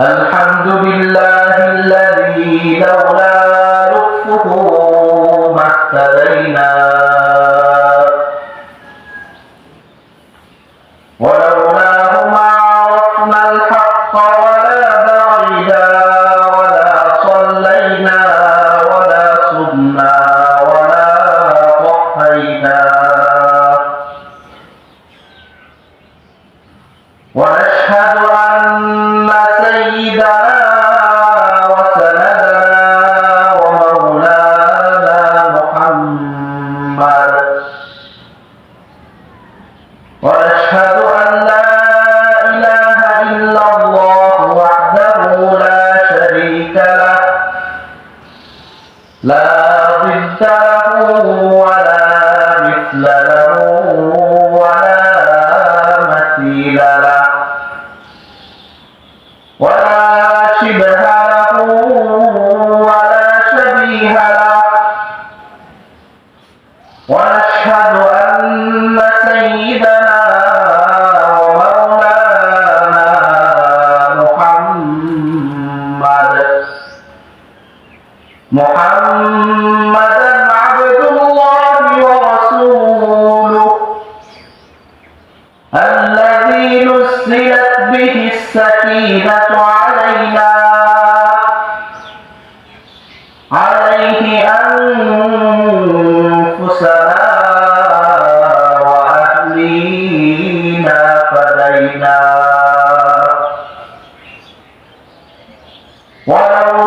الحمد لله الذي لولا لطفه ما اهتدينا ولا Wow.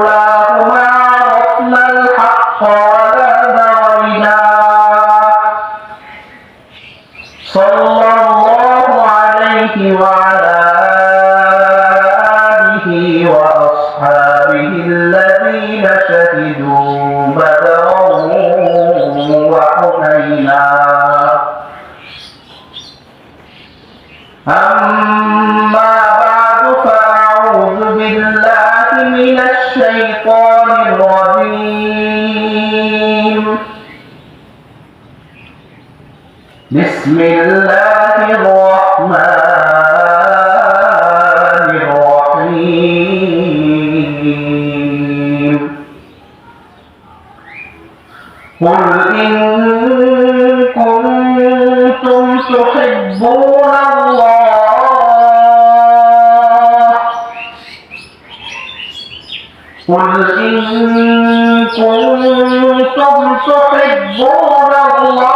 كنتم تحبون الله قل إن كنتم تحبون الله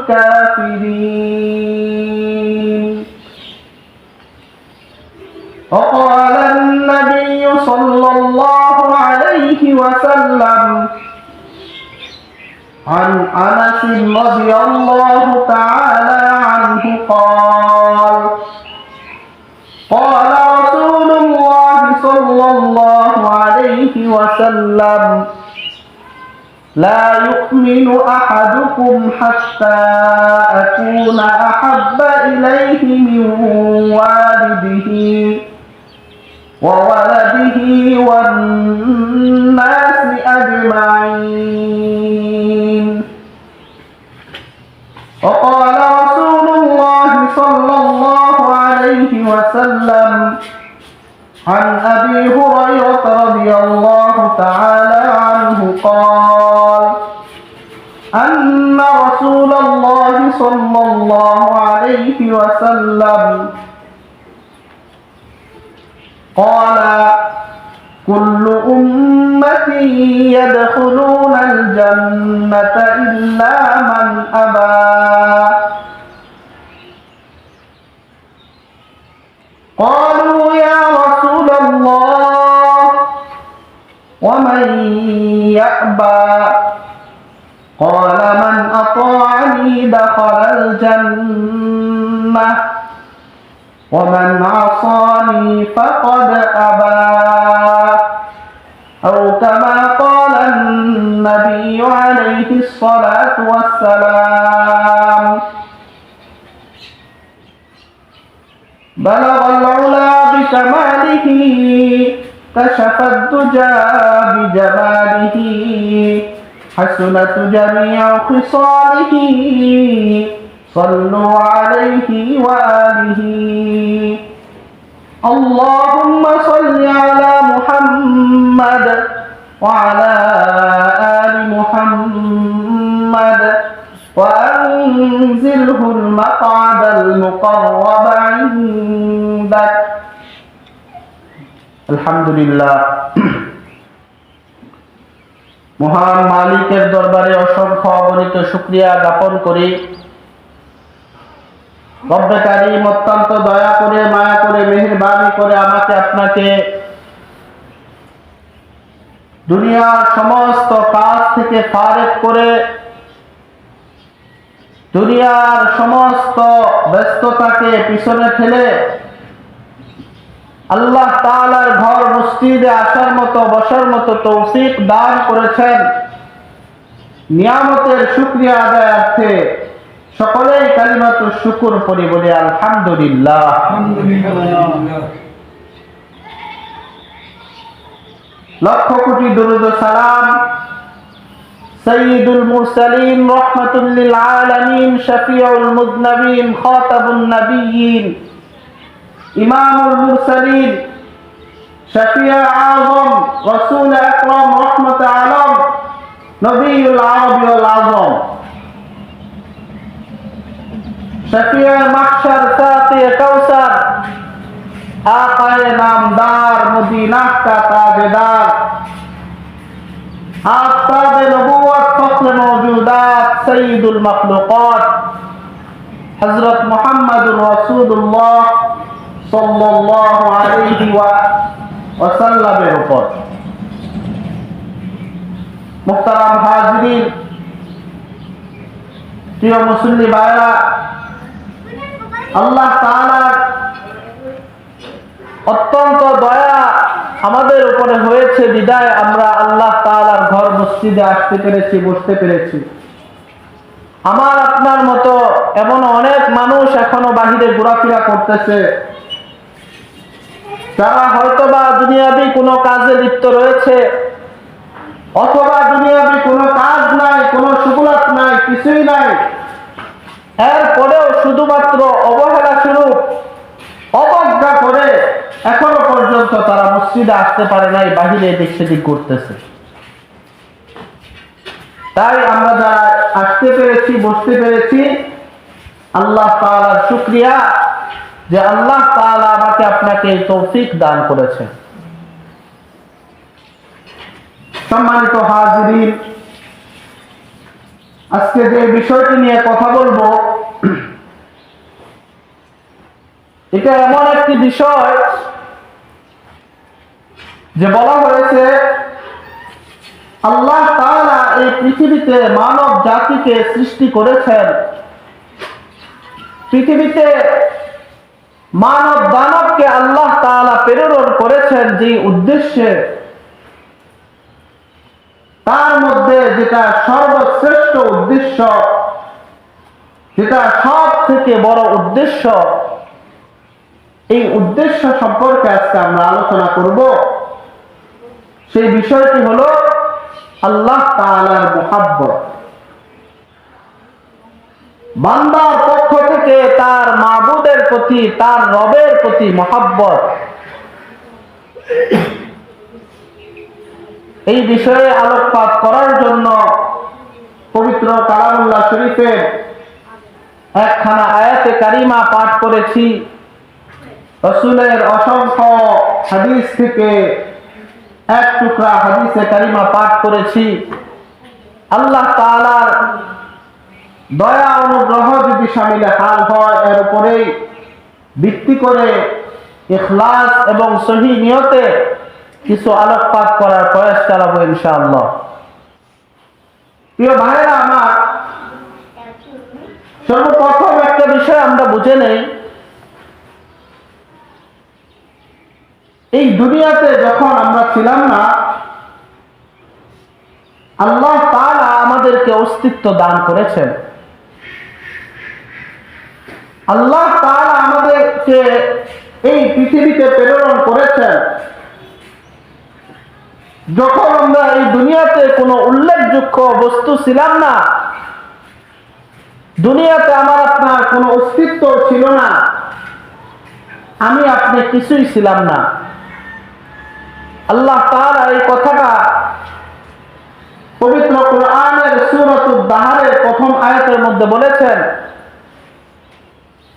الكافرين. وقال النبي صلى الله عليه وسلم عن أنس رضي الله تعالى عنه قال قال رسول الله صلى الله عليه وسلم لا يؤمن أحدكم حتى أكون أحب إليه من والده وولده والناس أجمعين. وقال رسول الله صلى الله عليه وسلم عن أبي هريرة رضي الله تعالى عنه قال أن رسول الله صلى الله عليه وسلم قال كل أمتي يدخلون الجنة إلا من أبى. قالوا يا رسول الله ومن يأبى؟ قال من أطاعني دخل الجنة ومن عصاني فقد أبى أو كما قال النبي عليه الصلاة والسلام. بلغ العلا بكماله كشف الدجى بجماله. حسنت جميع خصاله. صلوا عليه وآله. اللهم صل على محمد وعلى آل محمد وأنزله المقعد المقرب عندك. الحمد لله. মহান মালিকের দরবারে অসংখ্য অগণিত শুক্রিয়া জ্ঞাপন করি। রব্বে অত্যন্ত দয়া করে, মায়া করে, মেহেরবানি করে আমাকে আপনাকে দুনিয়ার সমস্ত কাজ থেকে ফারেক করে, দুনিয়ার সমস্ত ব্যস্ততাকে পিছনে ফেলে আল্লাহ তাআলার ঘর মসজিদে আসার মতো, বসার মতো তৌফিক দান করেছেন। নিয়ামতের শুক্রিয়া আদায়ার্থে সকলেই কালিমাত শুকুর করি বলে, আলহামদুলিল্লাহ। লক্ষ কোটি দুরুদ সালাম। সৈয়দুল মুরসালিন রহমাতুল লিল আলামিন, শফিউল মুযনবিন খাতাবুন নবিয়্যিন ইমামুল মুরসালিন, শফিয়া আজম, রসুল আকরম রহমত আলম নবীল আরবিউল আজম। শফিয়া মাকসার সাথে কৌসার আকায়ে নামদার মদিনা কা তাজদার آفتاب نبوت فخر موجودات سيد المخلوقات حضرت محمد সাল্লাল্লাহু উপর। প্রিয় আল্লাহ অত্যন্ত দয়া আমাদের উপরে হয়েছে বিদায়। আমরা আল্লাহ তালার ঘর মসজিদে আসতে পেরেছি, বসতে পেরেছি। আমার আপনার মতো এমন অনেক মানুষ এখনও বাহিরে ঘোরাফেরা করতেছে। যারা হয়তোবা দুনিয়াবি কোনো কাজে লিপ্ত রয়েছে, অথবা দুনিয়াবি কোনো কাজ নাই, কোনো সুগুলাত নাই, কিছুই নাই। এরপরেও শুধুমাত্র অবহেলা স্বরূপ, অবজ্ঞা করে এখনও পর্যন্ত তারা মসজিদে আসতে পারে নাই, বাহিরে এদিক সেদিক করতেছে তাই আমরা যারা আসতে পেরেছি, বসতে পেরেছি, আল্লাহ তাআলার শুক্রিয়া। যে আল্লাহ তাআলা আমাকে আপনাকে এই তৌফিক দান করেছে সম্মানিত হাজিরিন, আজকে যে বিষয়টি নিয়ে কথা বলব, এটা এমন একটি বিষয় যে বলা হয়েছে, আল্লাহ তাআলা এই পৃথিবীতে মানব জাতিকে সৃষ্টি করেছেন। পৃথিবীতে মানব দানবকে আল্লাহ তাআলা প্রেরণ করেছেন যে উদ্দেশ্যে, তার মধ্যে যেটা সর্বশ্রেষ্ঠ উদ্দেশ্য, যেটা সব থেকে বড় উদ্দেশ্য, এই উদ্দেশ্য সম্পর্কে আজকে আমরা আলোচনা করব। সেই বিষয়টি হলো আল্লাহ তাআলার মোহাব্বত। বান্দার পক্ষ থেকে তার মাবুদের প্রতি, তার রবের প্রতি মহাব্বত। এই বিষয়ে আলোকপাত করার জন্য পবিত্র কালামুল্লাহ শরীফের একখানা আয়াতে কারিমা পাঠ করেছি। রসুলের অসংখ্য হাদিস থেকে এক টুকরা হাদিসে কারিমা পাঠ করেছি। আল্লাহ তাআলার দয়া অনুগ্রহ যদি সামিলে হাল হয়, এর উপরেই ভিত্তি করে ইখলাস এবং সহি নিয়তে কিছু আলোকপাত করার প্রয়াস চালাবো ইনশাআল্লাহ। প্রিয় ভাইরা আমার সর্বপ্রথম একটা বিষয় আমরা বুঝে নেই। এই দুনিয়াতে যখন আমরা ছিলাম না, আল্লাহ তারা আমাদেরকে অস্তিত্ব দান করেছেন। আল্লাহ তাআলা আমাদেরকে এই পৃথিবীতে প্রেরণ করেছেন। যখন আমরা এই দুনিয়াতে কোনো উল্লেখযোগ্য বস্তু ছিলাম না, দুনিয়াতে আমার আপনার কোনো অস্তিত্ব ছিল না, আমি আপনি কিছুই ছিলাম না। আল্লাহ তাআলা এই কথাটা পবিত্র কোরআনের সূরাতুদ দাহারের প্রথম আয়াতের মধ্যে বলেছেন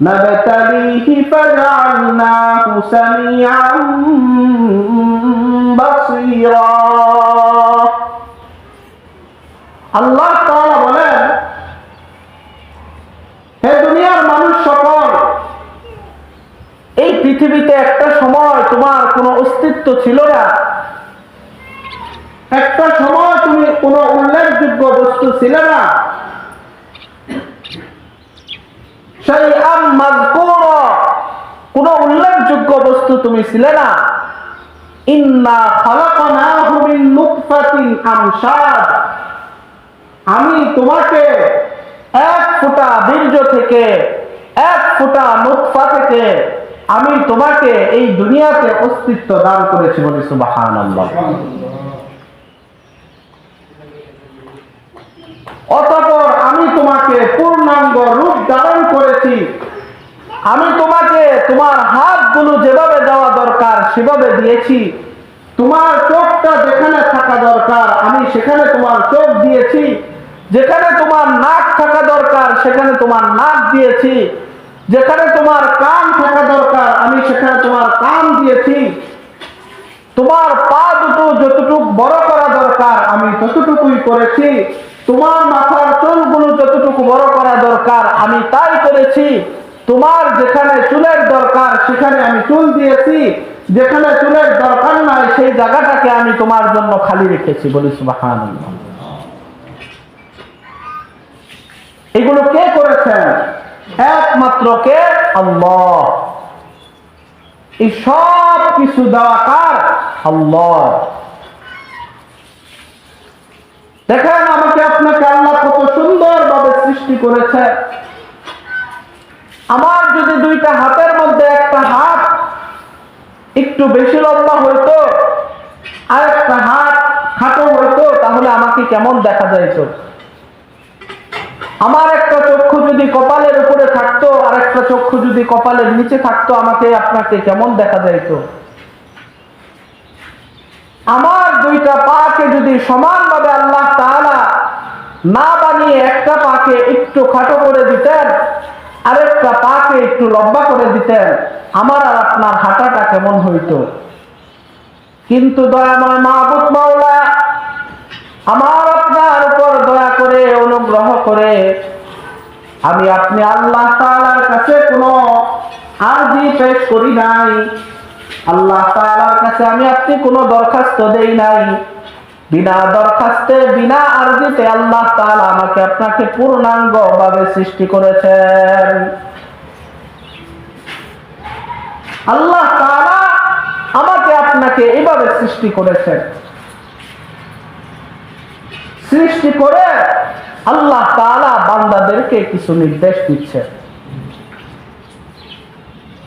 نبتليه فجعلناه سميعا بصيرا আল্লাহ তাআলা বলেন হে দুনিয়ার মানুষ সকল এই পৃথিবীতে একটা সময় তোমার কোনো অস্তিত্ব ছিল না একটা সময় তুমি কোনো উল্লেখযোগ্য বস্তু ছিল না কোন উল্লেখযোগ্য বস্তু তুমি ছিলে না। আমি তোমাকে এক ফোঁটা বীর্য থেকে, এক ফোঁটা নুতফা থেকে আমি তোমাকে এই দুনিয়াতে অস্তিত্ব দান করেছি বলে সুবহানাল্লাহ। অতঃপর আমি তোমাকে পূর্ণাঙ্গ রূপ ধারণ করেছি। আমি তোমাকে তোমার হাতগুলো যেভাবে দেওয়া দরকার সেভাবে দিয়েছি। তোমার চোখটা যেখানে থাকা দরকার, আমি সেখানে তোমার চোখ দিয়েছি। যেখানে তোমার নাক থাকা দরকার, সেখানে তোমার নাক দিয়েছি। যেখানে তোমার কান থাকা দরকার, আমি সেখানে তোমার কান দিয়েছি। তোমার পা দুটো যতটুকু বড় করা দরকার, আমি ততটুকুই করেছি। তোমার মাথার চুলগুলো যতটুকু বড় করা দরকার, আমি তাই করেছি। তোমার যেখানে চুলের দরকার, সেখানে আমি চুল দিয়েছি। যেখানে চুলের দরকার নাই, সেই জায়গাটাকে আমি তোমার জন্য খালি রেখেছি বলি সুবাহান এগুলো কে করেছেন? একমাত্র কে? আল্লাহ। এই সব কিছু দেওয়া কার? আল্লাহ। দেখেন আমাকে আপনাকে আল্লাহ কত সুন্দর ভাবে সৃষ্টি করেছে। আমার যদি দুইটা হাতের মধ্যে একটা হাত একটু বেশি লম্বা হইতো আর একটা হাত খাটো হইতো, তাহলে আমাকে কেমন দেখা যাইতো? আমার একটা চক্ষু যদি কপালের উপরে থাকতো আর একটা চক্ষু যদি কপালের নিচে থাকতো, আমাকে আপনাকে কেমন দেখা যাইতো? আমার দুইটা পাকে যদি সমানভাবে আল্লাহ তাআলা না বানিয়ে একটা পাকে একটু খাটো করে দিতেন, আরেকটা পাকে একটু লম্বা করে দিতেন, আমার আর আপনার হাঁটাটা কেমন হইতো? কিন্তু দয়াময় মাহবুব মাওলা আমার আপনার উপর দয়া করে, অনুগ্রহ করে আমি আপনি আল্লাহ তাআলার কাছে কোনো আরজি পেশ করি নাই। আল্লাহ তাআলার কাছে আমি আপনি কোনো দরখাস্ত দেই নাই। বিনা দরখাস্তে, বিনা আরজিতে আল্লাহ তাআলা আমাকে আপনাকে পূর্ণাঙ্গ ভাবে সৃষ্টি করেছেন। আল্লাহ তাআলা আমাকে আপনাকে এভাবে সৃষ্টি করেছেন। সৃষ্টি করে আল্লাহ তাআলা বান্দাদেরকে কিছু নির্দেশ দিচ্ছেন।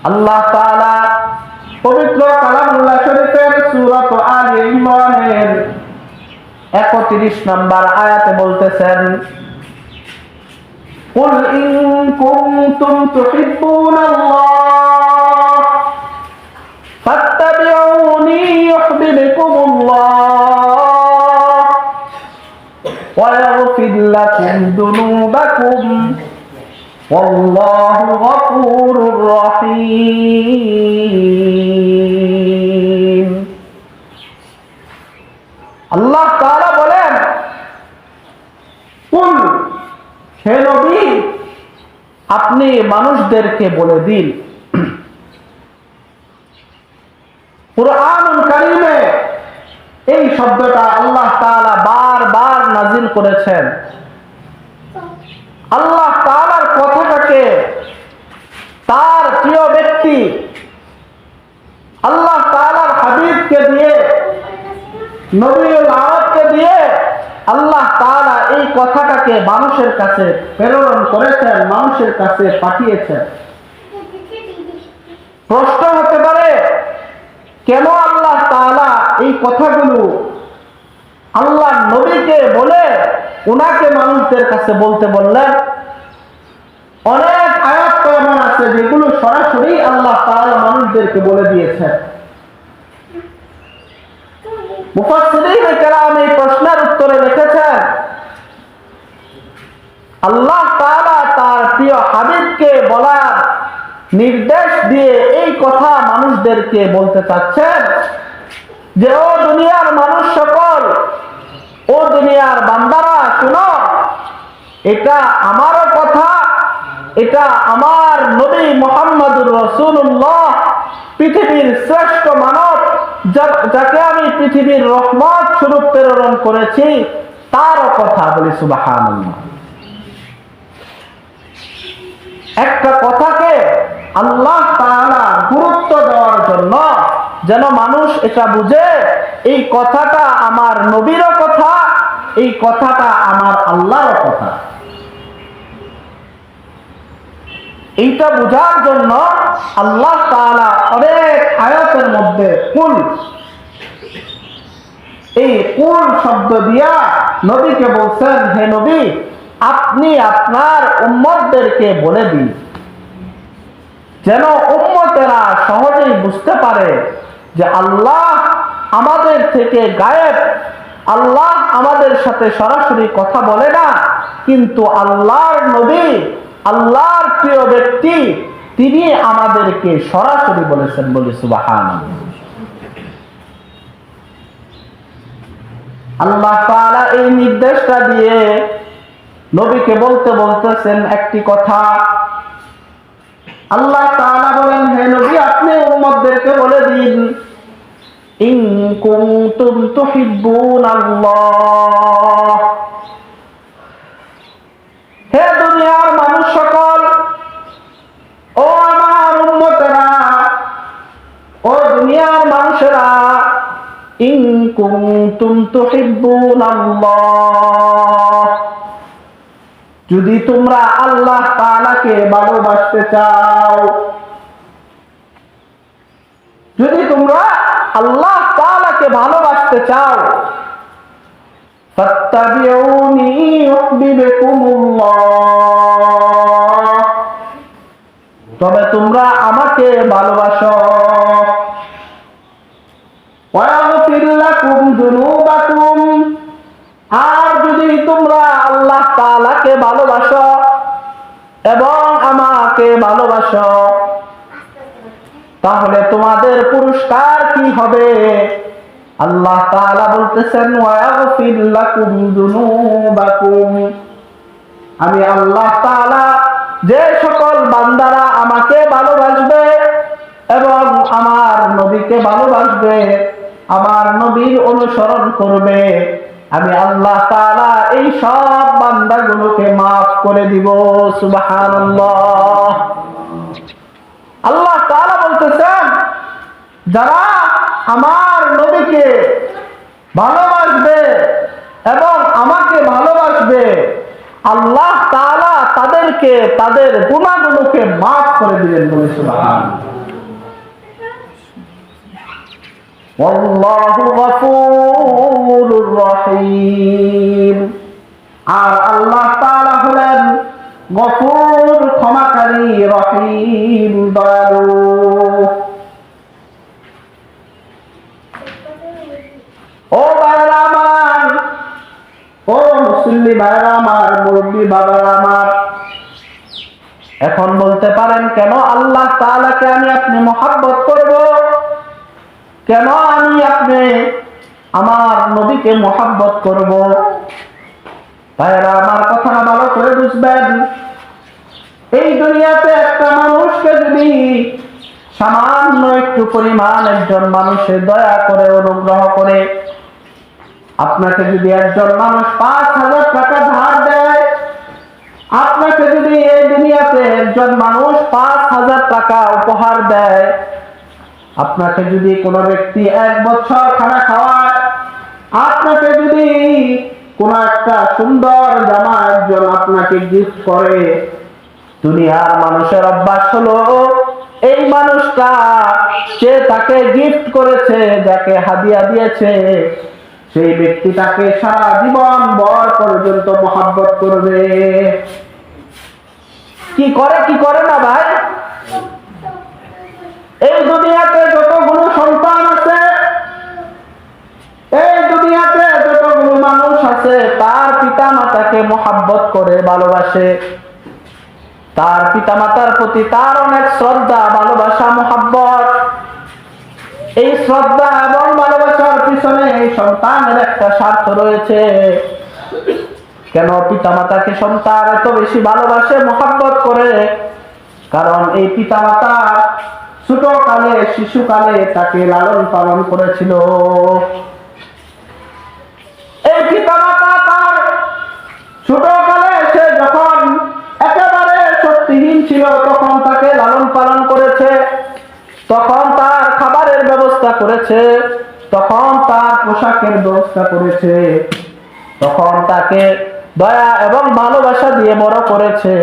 আল্লাহ তাআলা পবিত্র কালামুল্লাহ শরীফের সূরাত আলে ইমরানের 31 নম্বর আয়াতে বলতেছেন قل إن كنتم تحبون الله فاتبعوني يحببكم الله ويغفر لكم ذنوبكم والله غفور رحيم আল্লাহ তাআলা বলেন কুল হে নবী আপনি মানুষদেরকে বলে দিন কুরআনুল কারীমে এই শব্দটা আল্লাহ তাআলা বারবার নাজিল করেছেন আল্লাহ ব্যক্তি আল্লাহ তাআলার হাবিবকে দিয়ে নবীল আরবকে দিয়ে আল্লাহ তাআলা এই কথাটাকে মানুষের কাছে প্রেরণ করেছেন, মানুষের কাছে পাঠিয়েছেন। প্রশ্ন হতে পারে, কেন আল্লাহ তালা এই কথাগুলো আল্লাহ নবীকে বলে ওনাকে মানুষদের কাছে বলতে বললেন? অনেক আয়াত এমন আছে যেগুলো সরাসরি আল্লাহ তাআলা মানুষদেরকে বলে দিয়েছেন। মুফাসসিরিন কেরাম এই প্রশ্নের উত্তরে লিখেছেন, আল্লাহ তাআলা তার প্রিয় হাবিবকে বলার নির্দেশ দিয়ে এই কথা মানুষদেরকে বলতে চাচ্ছেন যে, ও দুনিয়ার মানুষ সকল, ও দুনিয়ার বান্দারা, শুনো, এটা আমারও এটা আমার নবী মোহাম্মদুর রসুল্লাহ পৃথিবীর শ্রেষ্ঠ মানব যাকে আমি পৃথিবীর রহমত স্বরূপ প্রেরণ করেছি, তারও কথা বলি সুবাহান একটা কথাকে আল্লাহ তাআলা গুরুত্ব দেওয়ার জন্য যেন মানুষ এটা বুঝে, এই কথাটা আমার নবীরও কথা, এই কথাটা আমার আল্লাহর কথা। এইটা বোঝার জন্য আল্লাহ তাআলা অনেক আয়াতের মধ্যে কুল, এই কুল শব্দ দিয়া নবীকে বলছেন, হে নবী, আপনি আপনার উম্মতদেরকে বলে দিন। যেন উম্মতেরা সহজেই বুঝতে পারে যে আল্লাহ আমাদের থেকে গায়েব। আল্লাহ আমাদের সাথে সরাসরি কথা বলে না, কিন্তু আল্লাহর নবী আল্লাহর প্রিয় ব্যক্তি, তিনি আমাদেরকে সরাসরি বলেছেন বলে সুবাহান আল্লাহ তাআলা এই নির্দেশটা দিয়ে নবীকে বলতে বলতেছেন একটি কথা। আল্লাহ তাআলা বলেন, হে নবী, আপনি উম্মতদেরকে বলে দিন, ইন কুনতুম তুহিব্বুন আল্লাহ হে কুনতুম যদি তোমরা আল্লাহ তাআলাকে ভালোবাসতে চাও, যদি তোমরা আল্লাহ তাআলাকে ভালোবাসতে চাও তবে তোমরা আমাকে ভালোবাসো। আর যদি তোমরা আল্লাহ তাআলাকে ভালোবাসো এবং আমাকে ভালোবাসো, তাহলে তোমাদের পুরস্কার কি হবে? আল্লাহ তাআলা বলতেছেন আমি আল্লাহ তাআলা যে সকল বান্দারা আমাকে ভালোবাসবে এবং আমার নবীকে ভালোবাসবে, আমার নবীর অনুসরণ করবে আমি আল্লাহ তাআলা এই সব বান্দাগুলোকে মাফ করে দিব সুবহানাল্লাহ আল্লাহ তাআলা বলতেছেন যারা আমার নবীকে ভালোবাসবে এবং আমাকে ভালোবাসবে আল্লাহ তাআলা তাদেরকে তাদের গুণাগুলোকে মাফ করে দিলেন বলে সুবহানাল্লাহ والله غفور আর আল্লাহ তাআলা হলেন গফুর, ক্ষমাকারী, রহিম, দয়ালু। ও বাবা আমার, ও মুসল্লি বাবা আমার, মুরব্বী বাবা আমার, এখন বলতে পারেন কেন আল্লাহ তাআলাকে আমি আপনি মহাব্বত করব? কেন আমি আপনি আমার নবীকে মহাব্বত করব। ভাইরা আমার কথা ভালো করে বুঝবেন। এই দুনিয়াতে একটা মানুষকে যদি সামান্য একটু পরিমাণ একজন মানুষের দয়া করে, অনুগ্রহ করে আপনাকে যদি একজন মানুষ পাঁচ হাজার টাকা ধার দেয়, আপনাকে যদি এই দুনিয়াতে একজন মানুষ পাঁচ হাজার টাকা উপহার দেয়, আপনাকে যদি কোনো ব্যক্তি এক বছর খানা খাওয়ায় আপনাকে যদি কোন একটা সুন্দর জামা একজন আপনাকে গিফট করে, দুনিয়ার মানুষের অভ্যাস হলো, এই মানুষটা সে তাকে গিফট করেছে, যাকে হাদিয়া দিয়েছে, সেই ব্যক্তিটাকে সারা জীবন বর পর্যন্ত মহাব্বত করবে। কি করে কি করে না ভাই? এই দুনিয়াতে যতগুলো সন্তান এই দুনিয়াতে যতগুলো মানুষ আছে, তার পিতা মাতাকে মহাব্বত করে, ভালোবাসে। তার পিতা মাতার প্রতি তার অনেক শ্রদ্ধা, ভালোবাসা, মহাব্বত। এই শ্রদ্ধা এবং ভালোবাসার পিছনে এই সন্তানের একটা স্বার্থ রয়েছে। কেন পিতা মাতাকে সন্তান এত বেশি ভালোবাসে, মহাব্বত করে? কারণ এই পিতা মাতা ছোট কালে শিশুকালে তাকে লালন পালন করেছিল। এই মাতা তার ছোট কালে সে যখন একেবারে শক্তিহীন ছিল, তখন তাকে লালন পালন করেছে, তখন তার খাবারের ব্যবস্থা করেছে, তখন তার পোশাকের ব্যবস্থা করেছে, তখন তাকে দয়া এবং ভালোবাসা দিয়ে বড় করেছে।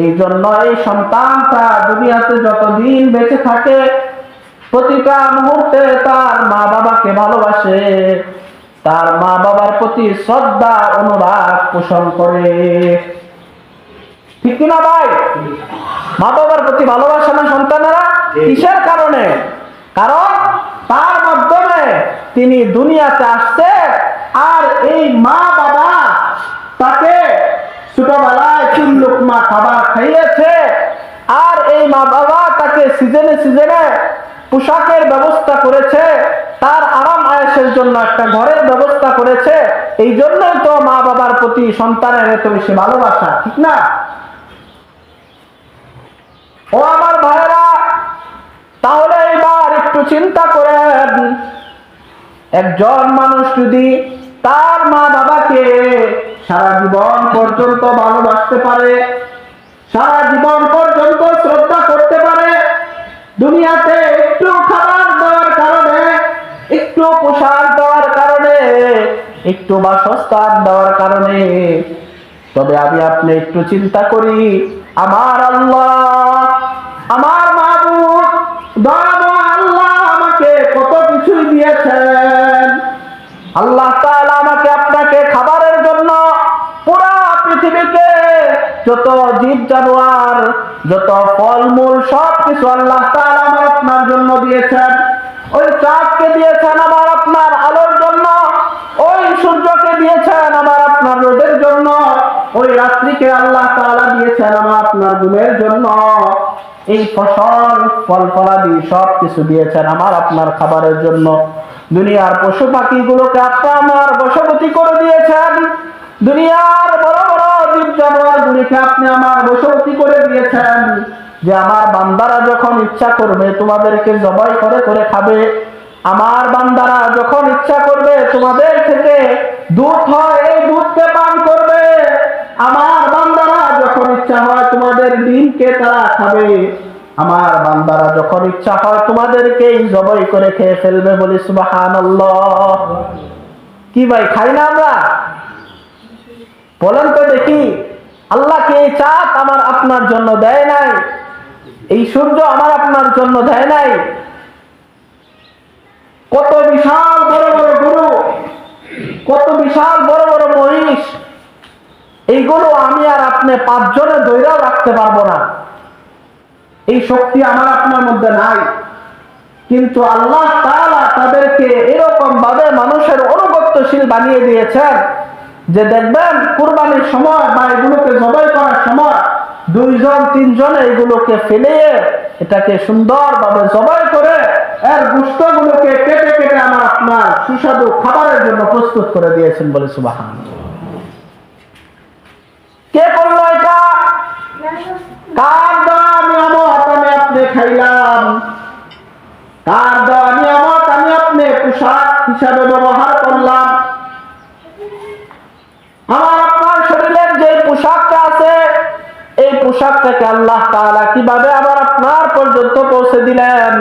এই জন্য এই সন্তানটা দুনিয়াতে যতদিন বেঁচে থাকে, প্রতিটা মুহূর্তে তার মা বাবাকে ভালোবাসে। তার মা বাবার প্রতি শ্রদ্ধা অনুরাগ পোষণ করে। ঠিক কিনা ভাই? মা বাবার প্রতি ভালোবাসা না সন্তানেরা? কিসের কারণে? কারণ তার মাধ্যমে তিনি দুনিয়াতে আসছে আর এই মা বাবা তাকে ছোটবেলায় তিন লোকমা খাবার খাইয়েছে আর এই মা বাবা তাকে সিজনে সিজনে পোশাকের ব্যবস্থা করেছে। তার আরাম আয়েসের জন্য একটা ঘরের ব্যবস্থা করেছে এই জন্যই তো মা বাবার প্রতি সন্তানের এত বেশি ভালোবাসা, ঠিক না? ও আমার ভাইরা তাহলে এবার একটু চিন্তা করেন। একজন মানুষ যদি তার মা বাবাকে সারা জীবন পর্যন্ত ভালোবাসতে পারে, সারা জীবন পর্যন্ত শ্রদ্ধা করতে পারে, দুনিয়াতে একটু খাবার একটু বা বাসস্থান দেওয়ার কারণে। তবে আমি আপনি একটু চিন্তা করি। আমার আল্লাহ আমার আল্লাহ আমাকে কত কিছুই দিয়েছেন। আল্লাহ আমাকে আপনাকে খাবারের জন্য পুরা পৃথিবীতে যত জীব জানোয়ার, যত ফলমূল সব কিছু আল্লাহ আমার আপনার জন্য দিয়েছেন। ওই চাঁদকে দিয়েছেন ওই রাত্রিকে আল্লাহ তাআলা দিয়েছেন আমার আপনার ঘুমের জন্য। এই ফসল ফল ফলাদি সব কিছু দিয়েছেন আমার আপনার খাবারের জন্য। দুনিয়ার পশু পাখিগুলোকে আপনি আমার বশবতী করে দিয়েছেন। দুনিয়ার বড় বড় জীব জানোয়ার গুলিকে আপনি আমার বশবতী করে দিয়েছেন। যে আমার বান্দারা যখন ইচ্ছা করবে তোমাদেরকে জবাই করে করে খাবে। আমার বান্দারা যখন ইচ্ছা করবে তোমাদের থেকে দুধ হয়, এই দুধকে পান করবে। আমার বান্দারা যখন ইচ্ছা হয় তোমাদের ডিমকে তারা খাবে। আমার বান্দারা যখন ইচ্ছা হয় তোমাদেরকেই জবাই করে খেয়ে ফেলবে বলি সুবাহান কি ভাই, খাই না আমরা? বলেন তো দেখি আল্লাহকে এই চাঁদ আমার আপনার জন্য দেয় নাই? এই সূর্য আমার আপনার জন্য দেয় নাই? কত বিশাল বড় বড় গুরু, কত বিশাল বড় বড় মহিষ এইগুলো আমি আর আপনি পাঁচজনে দৈরাও রাখতে পারব না। এই শক্তি আমার আপনার মধ্যে নাই। কিন্তু আল্লাহ তাআলা তাদেরকে এরকম ভাবে মানুষের অনুগত্যশীল বানিয়ে দিয়েছেন যে দেখবেন কুরবানির সময় বা এগুলোকে জবাই করার সময় দুইজন, তিনজন এইগুলোকে ফেলে এটাকে সুন্দরভাবে জবাই করে এর গুস্তগুলোকে কেটে কেটে আমার আপনার সুস্বাদু খাবারের জন্য প্রস্তুত করে দিয়েছেন বলে সুবাহান কে করল এটা? কার আমি আপনি খাইলাম? কার আমি আপনি পোশাক হিসাবে ব্যবহার করলাম? আমার আপনার শরীরের যে পোশাকটা আছে, এই পোশাকটাকে আল্লাহ তাআলা কীভাবে আবার আপনার পর্যন্ত পৌঁছে দিলেন?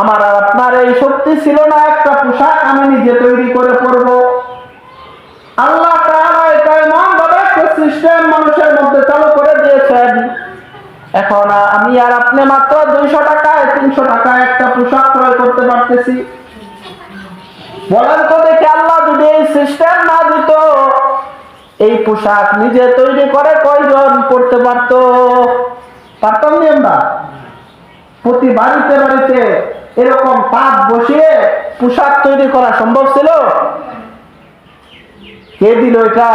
আমার আর আপনার এই শক্তি ছিল না, একটা পোশাক আমি নিজে তৈরি করে পরব। আল্লাহ সিস্টেম মানুষের মধ্যে চালু করে দিয়েছেন। এখন আমি আর আপনি মাত্র দুইশো টাকায়, তিনশো টাকায় একটা পোশাক ক্রয় করতে পারতেছি। বলেন তো দেখি আল্লাহ যদি এই সিস্টেম না দিত, এই পোশাক নিজে তৈরি করে কয়জন পড়তে পারত? পারতাম প্রতি বাড়িতে বাড়িতে এরকম পাত বসিয়ে পোশাক তৈরি করা সম্ভব ছিল? কে দিল এটা?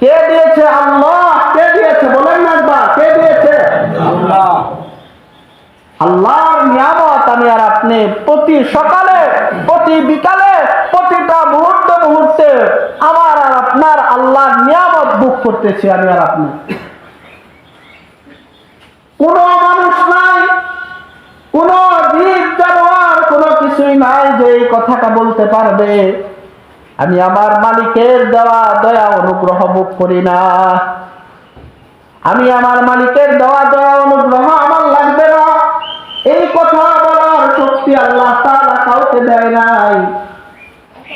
কে দিয়েছে আল্লাহ? কে দিয়েছে? বলেন না একবার কে দিয়েছে? আল্লাহর নিয়ামত আমি আর আপনি প্রতি সকালে প্রতি বিকালে প্রতিটা মুহূর্তে মুহূর্তে আমার আর আপনার আল্লাহর নিয়ামত বুক করতেছি আমি আর আপনি। কোন মানুষ নাই কোন জীব জানোয়ার কোন কিছুই নাই যে এই কথাটা বলতে পারবে। আমি আমার মালিকের দেওয়া দয়া অনুগ্রহ বুক করি না। আমি আমার মালিকের দেওয়া দয়া অনুগ্রহ আমার লাগবে না। এই কথা বলার শক্তি আল্লাহ তাআলা কাউকে দেয় নাই।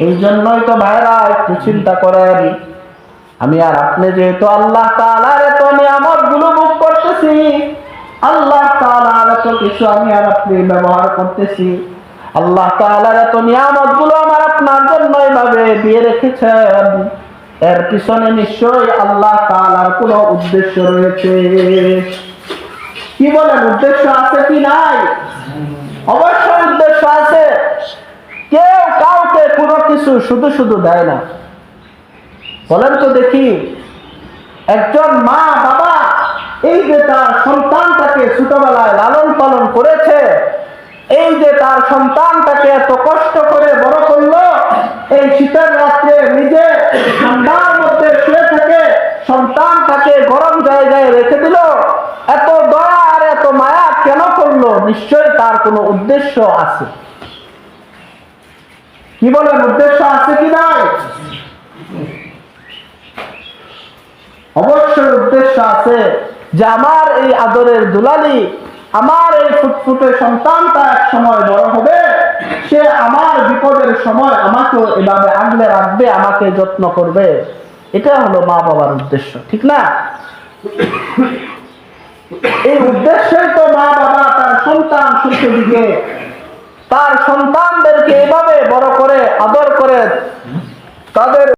এই জন্যই তো ভাইরা একটু চিন্তা করেন। আমি আর আপনি যেহেতু আল্লাহ তাআলার এত নিয়ামতগুলো বুক করতেছি, আল্লাহ তাআলার এত কিছু আমি আর আপনি ব্যবহার করতেছি। আল্লাহ তাআলার এত নিয়ামতগুলো আমার আপনার জন্য এইভাবে দিয়ে রেখেছেন। এর পিছনে নিশ্চয়ই আল্লাহ তাআলার কোনো উদ্দেশ্য রয়েছে। কি বলেন, উদ্দেশ্য আছে কি নাই? অবশ্যই উদ্দেশ্য আছে। কেউ কাউকে কোনো কিছু শুধু শুধু দেয় না। বলেন তো দেখি, একজন মা বাবা এই যে তার সন্তানটাকে ছোটবেলায় লালন পালন করেছে। এই যে তার সন্তানটাকে এত কষ্ট করে বড় করল, এই শীতের রাত্রে নিজে ঠান্ডার মধ্যে শুয়ে থাকে সন্তানটাকে গরম জায়গায় রেখে দিল। এত দয়া আর এত মায়া কেন করল? নিশ্চয়ই তার কোনো উদ্দেশ্য আছে। কি বলেন, উদ্দেশ্য আছে কি নাই? অবশ্যই উদ্দেশ্য আছে যে আমার এই আদরের দুলালি আমার এই ফুটফুটে সন্তানটা এক সময় বড় হবে, সে আমার বিপদের সময় আমাকেও এভাবে আগলে রাখবে, আমাকে যত্ন করবে। এটা হলো মা বাবার উদ্দেশ্য, ঠিক না? এই উদ্দেশ্যই তো মা বাবা তার সন্তান সুখে তার সন্তানদেরকে এভাবে বড় করে, আদর করে তাদের